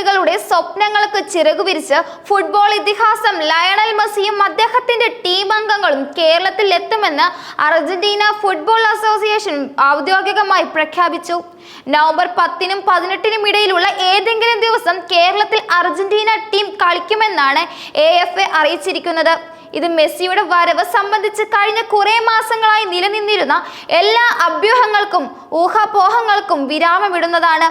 പ്രേമികളുടെ സ്വപ്നങ്ങൾക്ക് ചിറകുവിരിച്ച് ഫുട്ബോൾ ഇതിഹാസം ലയണൽ മെസ്സിയും അദ്ദേഹത്തിന്റെ ടീം അംഗങ്ങളും കേരളത്തിൽ എത്തുമെന്ന് അർജന്റീന ഫുട്ബോൾ അസോസിയേഷൻ ഔദ്യോഗികമായി പ്രഖ്യാപിച്ചു. നവംബർ പത്തിനും പതിനെട്ടിനും ഇടയിലുള്ള ഏതെങ്കിലും ദിവസം കേരളത്തിൽ അർജന്റീന ടീം കളിക്കുമെന്നാണ് എ എഫ് എ അറിയിച്ചിരിക്കുന്നത്. ഇത് മെസ്സിയുടെ വരവ് സംബന്ധിച്ച് കഴിഞ്ഞ കുറെ മാസങ്ങളായി നിലനിന്നിരുന്ന എല്ലാ അഭ്യൂഹങ്ങൾക്കും ഊഹാപോഹങ്ങൾക്കും വിരാമമിടുന്നതാണ്.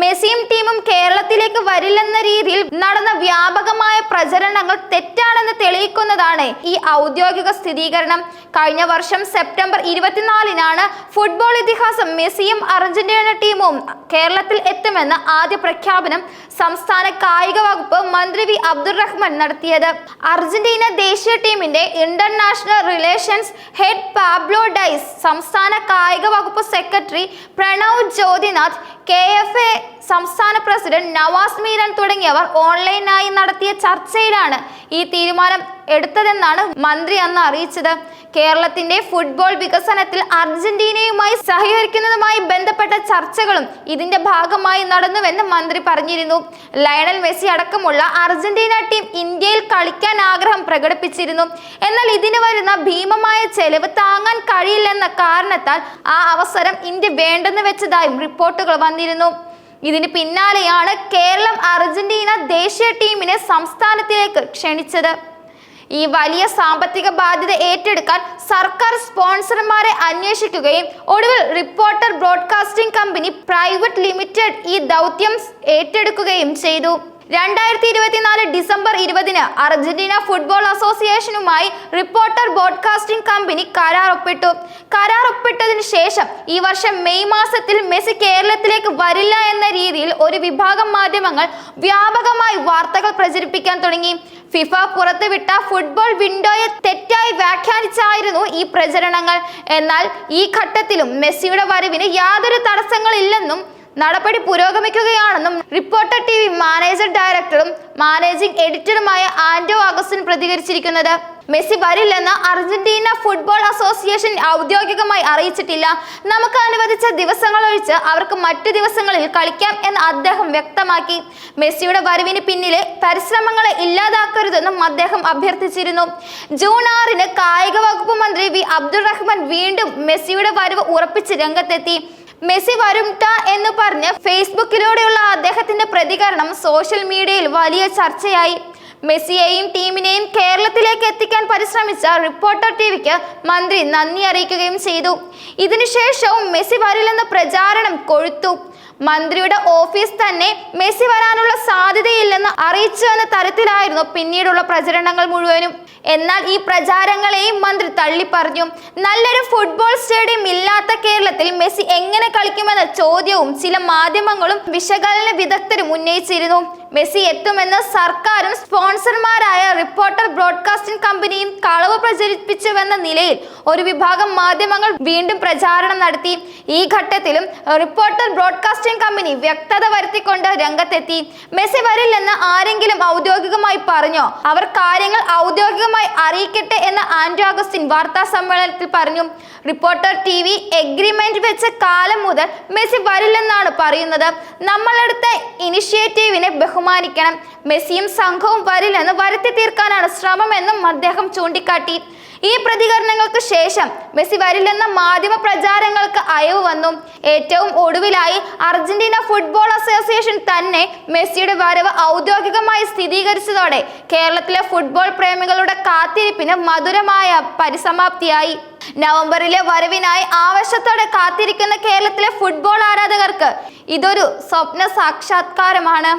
മെസ്സിയും ടീമും കേരളത്തിലേക്ക് വരില്ലെന്ന രീതിയിൽ നടന്ന വ്യാപകമായ പ്രചരണങ്ങൾ തെറ്റാണെന്ന് തെളിയിക്കുന്നതാണ് ഈ ഔദ്യോഗിക സ്ഥിരീകരണം. കഴിഞ്ഞ വർഷം സെപ്റ്റംബർ ഇരുപത്തിനാലിനാണ് ഫുട്ബോൾ ഇതിഹാസം മെസ്സിയും അർജന്റീന ടീമും കേരളത്തിൽ എത്തുമെന്ന ആദ്യ പ്രഖ്യാപനം സംസ്ഥാന കായിക വകുപ്പ് മന്ത്രി വി അബ്ദുറഹ്മാൻ നടത്തിയത്. അർജന്റീന ദേശീയ ടീമിന്റെ international relations head Pablo Diaz സംസ്ഥാന കായിക വകുപ്പ് secretary Pranav Jyothinath K F A സംസ്ഥാന പ്രസിഡന്റ് നവാസ് മീരൻ തുടങ്ങിയവർ ഓൺലൈനായി നടത്തിയ ചർച്ചയിലാണ് ഈ തീരുമാനം എടുത്തതെന്നാണ് മന്ത്രി അന്ന് അറിയിച്ചത്. കേരളത്തിന്റെ ഫുട്ബോൾ വികസനത്തിൽ അർജന്റീനയുമായി സഹകരിക്കുന്നതുമായി ബന്ധപ്പെട്ട ചർച്ചകളും ഇതിന്റെ ഭാഗമായി നടന്നുവെന്ന് മന്ത്രി പറഞ്ഞിരുന്നു. ലയണൽ മെസ്സി അടക്കമുള്ള അർജന്റീന ടീം ഇന്ത്യയിൽ കളിക്കാൻ ആഗ്രഹം പ്രകടിപ്പിച്ചിരുന്നു. എന്നാൽ ഇതിന് വരുന്ന ഭീമമായ ചെലവ് താങ്ങാൻ കഴിയില്ലെന്ന കാരണത്താൽ ആ അവസരം ഇന്ത്യ വേണ്ടെന്ന് വെച്ചതായും റിപ്പോർട്ടുകൾ വന്നിരുന്നു. ഇതിന് പിന്നാലെയാണ് കേരളം അർജന്റീന ദേശീയ ടീമിനെ സംസ്ഥാനത്തിലേക്ക് ക്ഷണിച്ചത്. ഈ വലിയ സാമ്പത്തിക ബാധ്യത ഏറ്റെടുക്കാൻ സർക്കാർ സ്പോൺസർമാരെ അന്വേഷിക്കുകയും ഒടുവിൽ reporter broadcasting company private limited ഈ ദൗത്യം ഏറ്റെടുക്കുകയും ചെയ്തു. രണ്ടായിരത്തി ഇരുപത്തിനാല് ഡിസംബർ ഇരുപതിന് അർജന്റീന ഫുട്ബോൾ അസോസിയേഷനുമായി റിപ്പോർട്ടർ ബോഡ്കാസ്റ്റിംഗ് കമ്പനി കരാർ ഒപ്പിട്ടു കരാർ ഒപ്പിട്ടതിനു ശേഷം ഈ വർഷം മെയ് മാസത്തിൽ മെസ്സി കേരളത്തിലേക്ക് വരില്ല എന്ന രീതിയിൽ ഒരു വിഭാഗം മാധ്യമങ്ങൾ വ്യാപകമായി വാർത്തകൾ പ്രചരിപ്പിക്കാൻ തുടങ്ങി. ഫിഫ പുറത്തുവിട്ട ഫുട്ബോൾ വിൻഡോയെ തെറ്റായി വ്യാഖ്യാനിച്ചായിരുന്നു ഈ പ്രചരണങ്ങൾ. എന്നാൽ ഈ ഘട്ടത്തിലും മെസ്സിയുടെ വരവിന് യാതൊരു തടസ്സങ്ങളില്ലെന്നും നടപടി പുരോഗമിക്കുകയാണെന്നും റിപ്പോർട്ടർ ടി വി മാനേജർ ഡയറക്ടറും മാനേജിംഗ് എഡിറ്ററുമായ ആന്റോ അഗസ്റ്റിൻ പ്രതികരിച്ചിരിക്കുന്നത് മെസ്സി വരില്ലെന്ന് അർജന്റീന ഫുട്ബോൾ അസോസിയേഷൻ ഔദ്യോഗികമായി അറിയിച്ചിട്ടില്ല. നമുക്ക് അനുവദിച്ച ദിവസങ്ങൾ ഒഴിച്ച് അവർക്ക് മറ്റു ദിവസങ്ങളിൽ കളിക്കാം എന്ന് അദ്ദേഹം വ്യക്തമാക്കി. മെസ്സിയുടെ വരവിന് പിന്നിലെ പരിശ്രമങ്ങളെ ഇല്ലാതാക്കരുതെന്നും അദ്ദേഹം അഭ്യർത്ഥിച്ചിരുന്നു. ജൂൺ ആറിന് കായിക വകുപ്പ് മന്ത്രി വി അബ്ദുൾ വീണ്ടും മെസ്സിയുടെ വരവ് ഉറപ്പിച്ച് രംഗത്തെത്തി. മെസ്സി വരുംട്ട എന്ന് പറഞ്ഞ് ഫേസ്ബുക്കിലൂടെയുള്ള അദ്ദേഹത്തിന്റെ പ്രതികരണം സോഷ്യൽ മീഡിയയിൽ വലിയ ചർച്ചയായി. മെസ്സിയെയും ടീമിനെയും കേരളത്തിലേക്ക് എത്തിക്കാൻ പരിശ്രമിച്ച റിപ്പോർട്ടർ ടിവിക്ക് മന്ത്രി നന്ദി അറിയിക്കുകയും ചെയ്തു. ഇതിനുശേഷവും മെസ്സി വരില്ലെന്ന പ്രചാരണം കൊഴുത്തു. മന്ത്രിയുടെ ഓഫീസ് തന്നെ മെസ്സി വരാനുള്ള സാധ്യതയില്ലെന്ന് അറിയിച്ചു എന്ന തരത്തിലായിരുന്നു പിന്നീടുള്ള പ്രചരണങ്ങൾ മുഴുവനും. എന്നാൽ ഈ പ്രചാരങ്ങളെയും മന്ത്രി തള്ളി പറഞ്ഞു നല്ലൊരു ഫുട്ബോൾ സ്റ്റേഡിയം ഇല്ലാത്ത കേരളത്തിൽ മെസ്സി എങ്ങനെ കളിക്കുമെന്ന ചോദ്യവും ചില മാധ്യമങ്ങളും വിശകലന വിദഗ്ധരും ഉന്നയിച്ചിരുന്നു. മെസ്സി എത്തുമെന്ന് സർക്കാരും സ്പോൺസർമാരായ റിപ്പോർട്ടർ ബ്രോഡ്കാസ്റ്റിംഗ് കമ്പനിയും കളവ് പ്രചരിപ്പിച്ചുവെന്ന നിലയിൽ ഒരു വിഭാഗം മാധ്യമങ്ങൾ വീണ്ടും പ്രചാരണം നടത്തി. ഈ ഘട്ടത്തിലും റിപ്പോർട്ടർ ബ്രോഡ്കാസ്റ്റിംഗ് കമ്പനി വ്യക്തത വരുത്തിക്കൊണ്ട് രംഗത്തെത്തി. മെസ്സി വരില്ലെന്ന് ആരെങ്കിലും ഔദ്യോഗികമായി പറഞ്ഞോ? അവർ കാര്യങ്ങൾ ഔദ്യോഗികമായി അറിയിക്കട്ടെ എന്ന് ആന്റോ അഗസ്റ്റിൻ വാർത്താ സമ്മേളനത്തിൽ പറഞ്ഞു. റിപ്പോർട്ടർ ടി വി എഗ്രിമെന്റ് വെച്ച കാലം മുതൽ മെസ്സി വരില്ലെന്നാണ് പറയുന്നത്. നമ്മളെടുത്ത ഇനിഷ്യേറ്റീവിനെ ബഹുമാനിക്കണം. മെസ്സിയും സംഘവും വരില്ലെന്ന് വരുത്തി തീർക്കാനാണ് ശ്രമമെന്നും അദ്ദേഹം ചൂണ്ടിക്കാട്ടി. ഈ പ്രതികരണങ്ങൾക്ക് ശേഷം മെസ്സി വരില്ലെന്ന മാധ്യമ പ്രചാരങ്ങൾക്ക് അയവ് വന്നു. ഏറ്റവും ഒടുവിലായി അർജന്റീന ഫുട്ബോൾ അസോസിയേഷൻ തന്നെ മെസ്സിയുടെ വരവ് ഔദ്യോഗികമായി സ്ഥിരീകരിച്ചതോടെ കേരളത്തിലെ ഫുട്ബോൾ പ്രേമികളുടെ കാത്തിരിപ്പിന് മധുരമായ പരിസമാപ്തിയായി. നവംബറിലെ വരവിനായി ആവശ്യത്തോടെ കാത്തിരിക്കുന്ന കേരളത്തിലെ ഫുട്ബോൾ ആരാധകർക്ക് ഇതൊരു സ്വപ്ന സാക്ഷാത്കാരമാണ്.